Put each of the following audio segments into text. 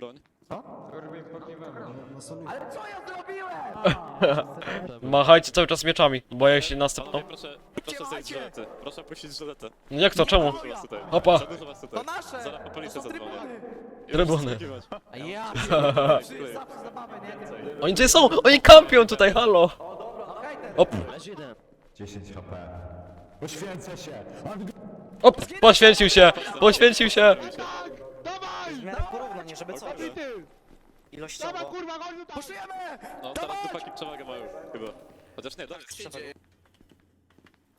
broń. Ale co ja zrobiłem? Machajcie cały czas mieczami, boję się następną. Panowie, proszę, proszę zejść z żelety. Proszę puścić żeletę. No jak to, czemu? Za dużo was tutaj. Hopa. Za dużo was tutaj. To nasze! Zaraz po policję To zadzwonię. trybuny! Wskakiwać. A ja Dziękuję. zawsze zabawę, nie? Oni tutaj są! Oni kampią tutaj, halo! Op, 10 HP. Poświęcę się! op, poświęcił się, poświęcił się! W miarę porówno, nie żeby co. Ilościowo. Puszujemy! No teraz dupaki przewagę mają chyba. Chociaż nie, dalej.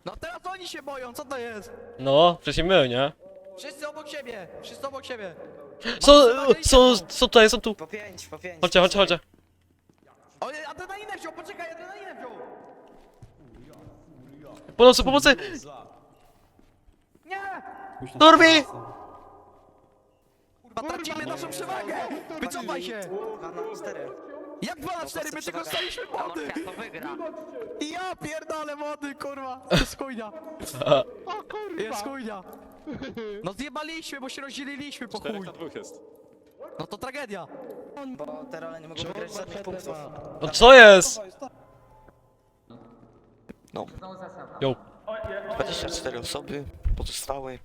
No teraz oni się boją, co to jest? No, przecież my, nie? Wszyscy obok siebie! Wszyscy obok siebie! Są, są, są tutaj, są tu! Po pięć, po pięć. Chodźcie, chodźcie, chodźcie. O, adrenalinę wziął, poczekaj, adrenalinę wziął! Pomocy, pomocy! Nie! Turbi! Kurwa, przewagę! Wycofaj się! Dwa na cztery. Jak 2 na 4, my tylko staliśmy! To wygra. I ja pierdolę młody, kurwa! To jest chujnia! Jest chujnia! No zjebaliśmy, bo się rozdzieliliśmy po 4 chuj! 2 jest. No to tragedia! Bo te role nie mogą wygrać żadnych punktów. No co jest? No. Yo. 24 osoby pozostałe.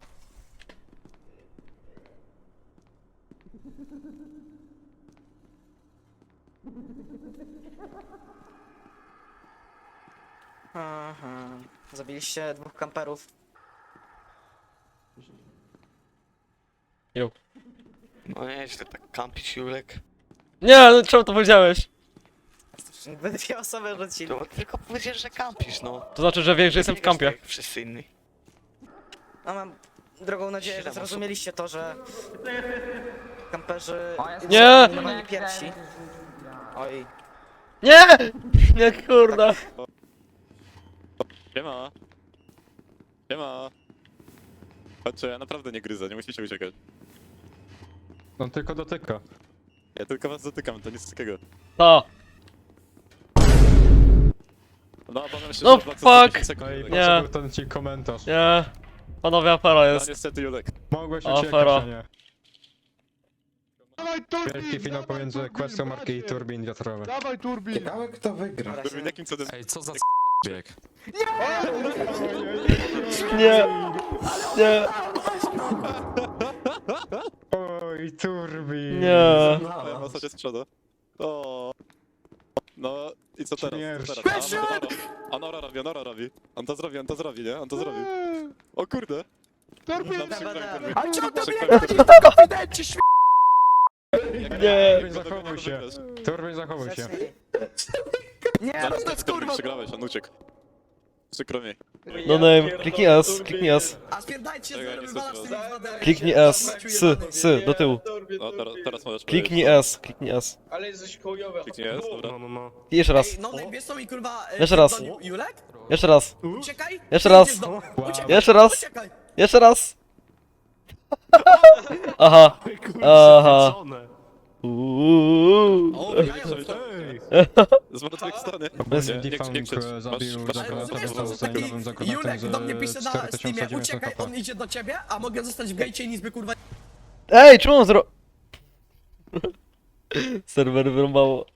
Aha. Zabiliście dwóch kamperów. Yo. No nieźle, tak kampić Julek. Nie, no czemu to powiedziałeś? Wy dwie osoby rzucili. To tylko powiedziesz, że kampisz, no. To znaczy, że wiesz, że jestem w kampie. tak jak Wszyscy inni. No mam drogą nadzieję, że Siedem osób. zrozumieliście to, że kamperzy Nie! nie byli pierwsi. Oj, Nie! Nie, kurda. Siema. Siema. Chodźcie, ja naprawdę nie gryzę, nie musicie uciekać. On tylko dotyka. Ja tylko was dotykam, to nic takiego. Ta. No, obawiam się, No że Black fuck! 10 sekund No i. Nie. ten ci komentarz? Nie. Panowie, afera No jest. niestety Julek. Mogłeś Afera. uciekać, a nie. Wielki finał pomiędzy kwestią marki i turbin wiatrowych. Ciekawe kto wygra. jakim cudem... Ej, co za bieg? Nie. Nie. Oj, turbin! Nie. Postać jest z przodu. O. No i co teraz? Śmierć. Co teraz? A, on- On ora robi, on ora robi. On to zrobi, on to zrobi, nie? On to zrobi. O kurde. Torbin! A czemu to mnie tak konfidencie, śmie... Nie. Turbin zachowuj się. Turbin zachowuj się. Nie, no to jest kurwa... Przegrałeś, on uciekł. Przykro mi. No name, kliknij S, kliknij S. A spierdajcie Czekaj, nie wywala z tymi słyszę waderami. Kliknij S. S, S, do tyłu. No teraz, teraz możesz Kliknij powiedzieć. S, kliknij S. Kliknij S, dobra. No, no, no. I jeszcze raz. Ej, no wiesz co mi kurwa... e, Jeszcze raz. pierdolił Julek? Jeszcze raz. Uciekaj! Jeszcze raz. Idziesz do- Wow. Uciekaj! Jeszcze raz. Uciekaj! Jeszcze raz. Aha. Aha. Uuu. O, Ej! Zmartwychwstany. Bez Nie, nie, nie Defang krzycz. e, zabił Ale to rozumiesz, to taki zakonatem Julek do mnie pisze z na Steamie, 4900 uciekaj, on idzie do ciebie, a mogę zostać w gejcie i nic by kurwa... Ej, czemu on zro... Serwer wyrąbało.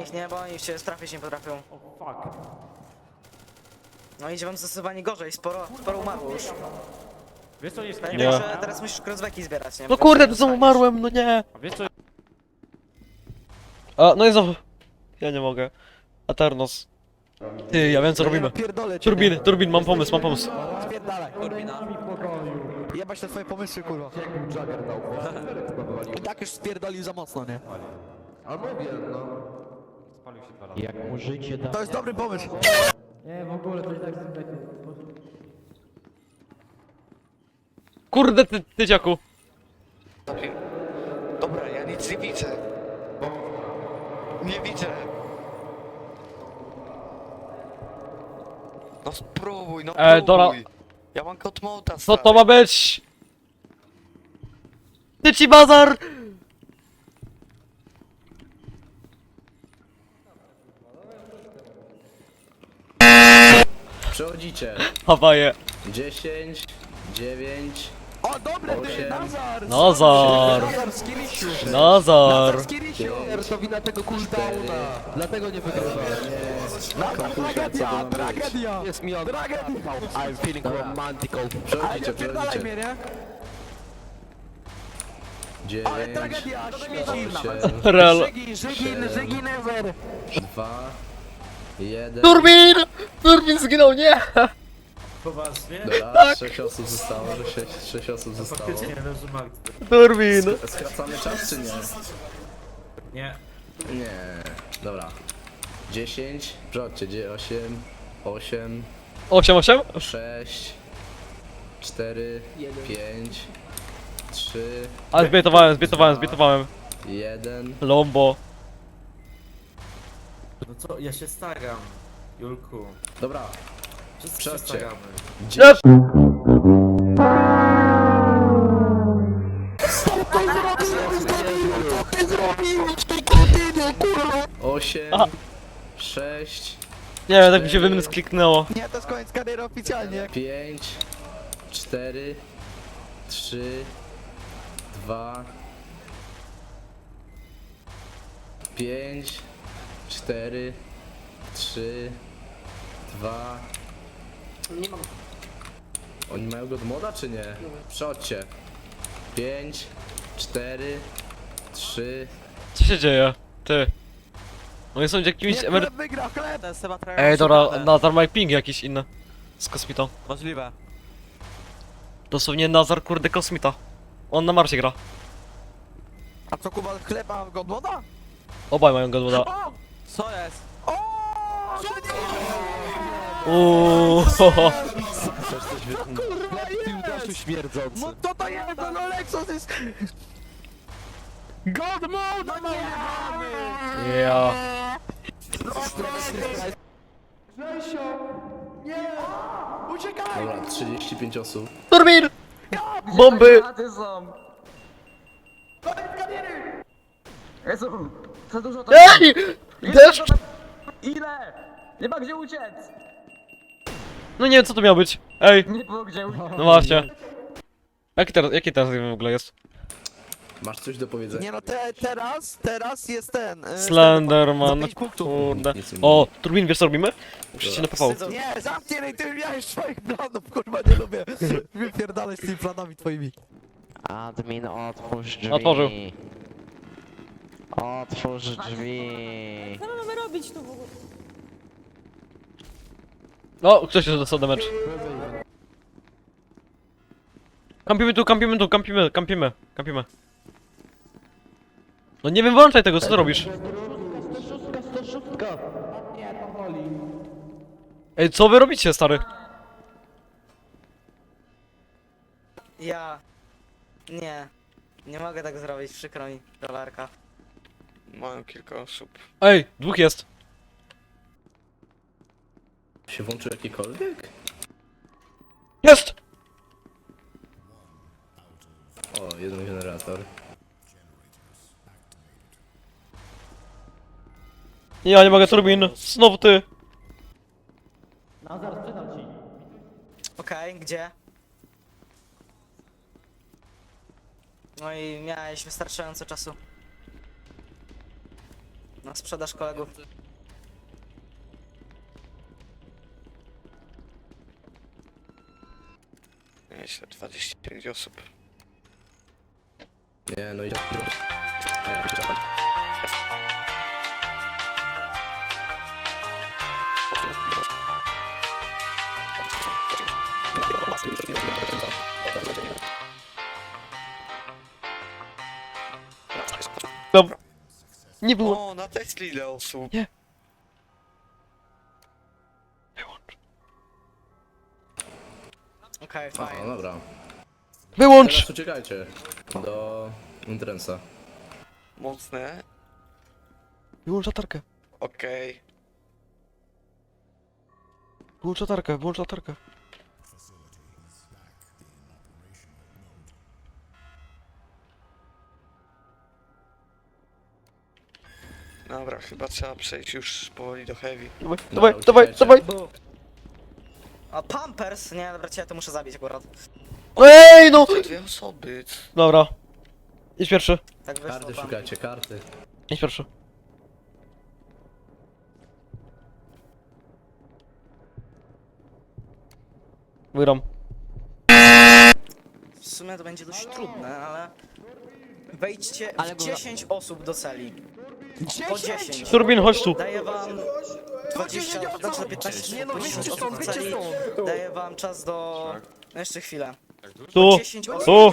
Nich, nie? Bo oni się strafić nie potrafią. No idzie wam zdecydowanie gorzej, sporo, sporo umarło już. Wiesz co jest Nie. że teraz musisz crossbacki zbierać, nie? No Bo kurde, to znowu dostaniesz. umarłem, no nie. A wiesz co A, no i znowu. Ja nie mogę. Aternos. Ty, ja wiem co robimy. Pierdolę cię. Turbin, turbin, mam pomysł, mam pomysł. Spierdalaj. Jebać te twoje pomysły, kurwa. I tak już spierdolił za mocno, nie? A mówię, no. Palił się dwa lata. Jak mu życie da... To jest dobry pomysł. Nie, w ogóle to jest tak zwykle. Kurde, ty, ty dziaku. Dobra, ja nic nie widzę. Nie widzę. No spróbuj, no E, próbuj. Ja mam kod moda, Co to ma być? Ty ci bazar! Przechodzicie. Hawaje. 10, 9, O, dobre, ty, Osiem. Nazar! Nazar! Nazar z Kirisiu! Nazar! Nazar z Kirisiu! To wina tego cooldowna. Dlatego nie wygrywa. Nazar, tragedia, tragedia! Jest mi on. Tragedia! I'm feeling romantical. Ale przechodzicie, nie pierdalaj przechodzicie. mnie, nie? 9, Ale tragedia, śmieci! 8, Rel. Żygin, żygin, żygin ever! 2, 1. Turbin! Turbin zginął, nie! Poważnie? Dobra, 6 osób zostało, że 6, 6 osób zostało. Faktycznie leży Magdy. Turbin! Skracamy czas czy nie? Nie. Nie. Dobra. 10, przechodźcie, 8, 8, 8, 8? 6, 4, 5, 3, Ale zbietowałem, zbietowałem, zbietowałem. 1. Lombo. No co, ja się staram. Julku. Dobra, staramy. 10. Osiem, sześć, Nie wiem, tak mi się wymysł kliknęło. Nie, to jest koniec kariery oficjalnie. pięć, cztery, trzy, dwa, pięć, cztery, trzy, dwa. Nie mam. Oni mają go od moda czy nie? Przechodźcie. Pięć, cztery, trzy. Co się dzieje? Ty. Oni są jakimiś emery... chleb! Ten Seba Ej, dobra. Nazar ma ping jakiś inny. Z kosmitą. Możliwe. Dosłownie Nazar, kurde, kosmita. On na Marsie gra. A co, Kuba, chleb ma godmoda? Obaj mają godwoda. O! Co jest? O! Co nie? Uuuu. Kurwa, jest! śmierdzący. No to to jest, no, Lexus jest... God mode! No nie! Ja. Nie! Uciekaj! Dobra, 35 osób. Turbin! Bomby! Ty są. Jezu, za dużo to... Ej! Deszcz! Ile? Nie ma gdzie uciec! No nie wiem, co to miało być. Ej, Nie było gdzie uciec. no właśnie. Jaki teraz, jaki teraz w ogóle jest? Masz coś do powiedzenia? Nie no, te, teraz, teraz jest ten... e, Slenderman, Za pięć punktów. kurde. Nic nie O, Turbin, wiesz co robimy? Musicie na PV. Nie, zamknij ty miałeś swoich planów, kurwa, nie lubię. Wypierdalaj z tymi planami twoimi. Admin, otwórz drzwi. Otworzył. Otwórz drzwi. Co my mamy robić tu w ogóle? O, ktoś już dostał damage. Kampimy tu, kampimy tu, kampimy, kampimy, kampimy. No nie wyłączaj tego, co ty robisz? Ej, co wy robicie, stary? Ja. Nie. Nie mogę tak zrobić, przykro mi, dolarka. Mają kilka osób. Ej, dwóch jest. Się włączył jakikolwiek? Jest! O, jeden generator. Ja nie mogę, Turbin. Znowu ty. Nazar, sprzedam ci. Okej, gdzie? No i miałeś wystarczająco czasu. Na sprzedaż kolegów. Nieźle, 25 osób. Nie, no i... A ja piszę. No. Nie było. O, na Tesla ile osób? Nie. Okej, A, fajnie. no dobra. Wyłącz! Teraz uciekajcie do entrance'a. Mocne. Wyłącz latarkę. Okej. Wyłącz latarkę, wyłącz latarkę. Dobra, chyba trzeba przejść już powoli do heavy. Dawaj, dawaj, dawaj, dawaj! A Pampers? Nie, dobra, cię to muszę zabić akurat. Ej, no! Dwie osoby. Dobra. Idź pierwszy, Tak wyszło. Karty pan. szukajcie, karty. idź pierwszy. Wygram. W sumie to będzie dość trudne, ale... Wejdźcie w 10 osób do celi. Po 10. Turbin, chodź tu. Daję wam 20, znaczy 15, Nie no, 10 wyjdźcie osób stąd, w wyjdźcie celi. stąd. Daję wam czas do... No jeszcze chwilę. Tu, 10 osób. tu.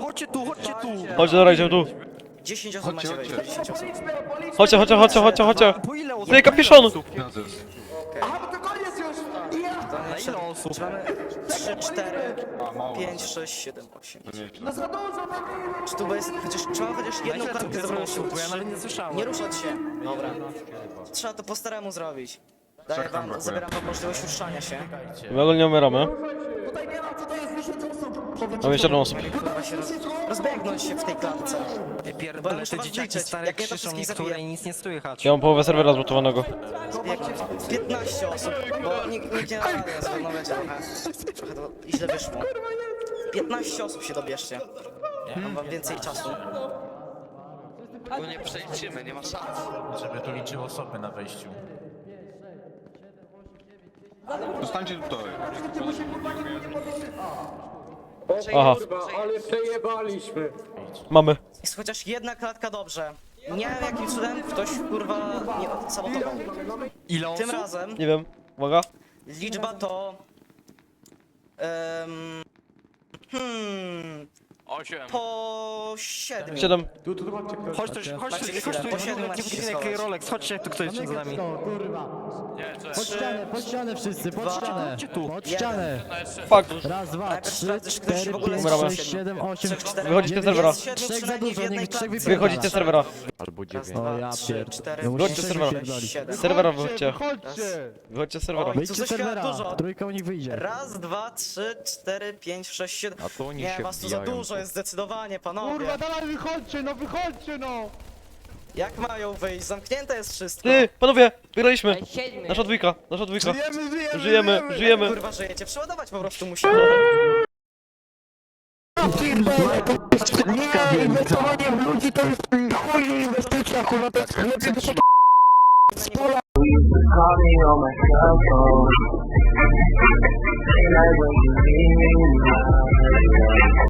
Chodźcie tu, chodźcie tu! Chodź, dobra, idziemy tu. 10 osób macie wejść, 10 osób. Chodźcie, chodźcie, chodźcie, chodźcie, chodźcie. Po ile osób? Ty, kapiszon! Nie ile osób? Czy mamy 3, 4, 5, 6, 7, 8. Czy tu jest chociaż, mamy chociaż jedną kartkę z osób? Bo ja nawet nie słyszałem. Nie ruszać się. Dobra. Trzeba to po staremu zrobić. Daję wam, zabieram wam możliwość ruszania się. My ogólnie umieramy. Mam jeszcze jedną osobę. Kurwa się roz, rozbiegnąć się w tej klatce. Ja ja pierdolę, te dzieciaki stare Jak krzyczą niektóre i nic nie słychać. Ja mam połowę serwera zmutowanego. Zbiegnąć. 15 osób, bo nikt, nikt nie nadaje, no wiecie trochę. Trochę to źle wyszło. 15 osób się dobierzcie. Mam wam więcej czasu. Bo nie przejdziemy, nie ma szans. Żeby tu liczył osoby na wejściu. Zostańcie tutaj. Aha. Mamy. Jest chociaż jedna klatka dobrze. Nie wiem jakim cudem ktoś kurwa nie sabotował. Ile osób? Tym razem Nie wiem. Uwaga. liczba to... Um, hmm... 8. Po 7. Siedem. Chodź tu, chodź Macie tu, chwilę, chodź tu, po siedmiu nie macie się jak schować. Rolex, chodźcie tu ktoś jest za nami. Pod ścianę, pod ścianę wszyscy, pod ścianę. Chodźcie tu. Pod ścianę. Fuck. Raz, dwa, Najpierw sprawdzisz, czy ktoś się w ogóle Umieramy. sześć, siedem, osiem, cztery, Wychodzicie z serwera. Jest siedmiu przynajmniej w jednej klatce. Wychodzicie z serwera. Raz, dwa, trzy, cztery, Wychodźcie pięć, z serwera. sześć, siedem. Z serwera wychodźcie. Raz. Wychodźcie z serwera. Oj, co za świat dużo. Trójka u nich wyjdzie. Raz, dwa, trzy, cztery, pięć, sześć, siedem. A to oni Nie, się was tu za wbijają dużo tu. jest zdecydowanie, panowie. Kurwa, dawaj wychodźcie, no wychodźcie no! Jak mają wyjść? Zamknięte jest wszystko. Ty, panowie, wygraliśmy. Nasza dwójka, nasza dwójka. Żyjemy, żyjemy. Kurwa, żyjecie. Przeładować po prostu musimy.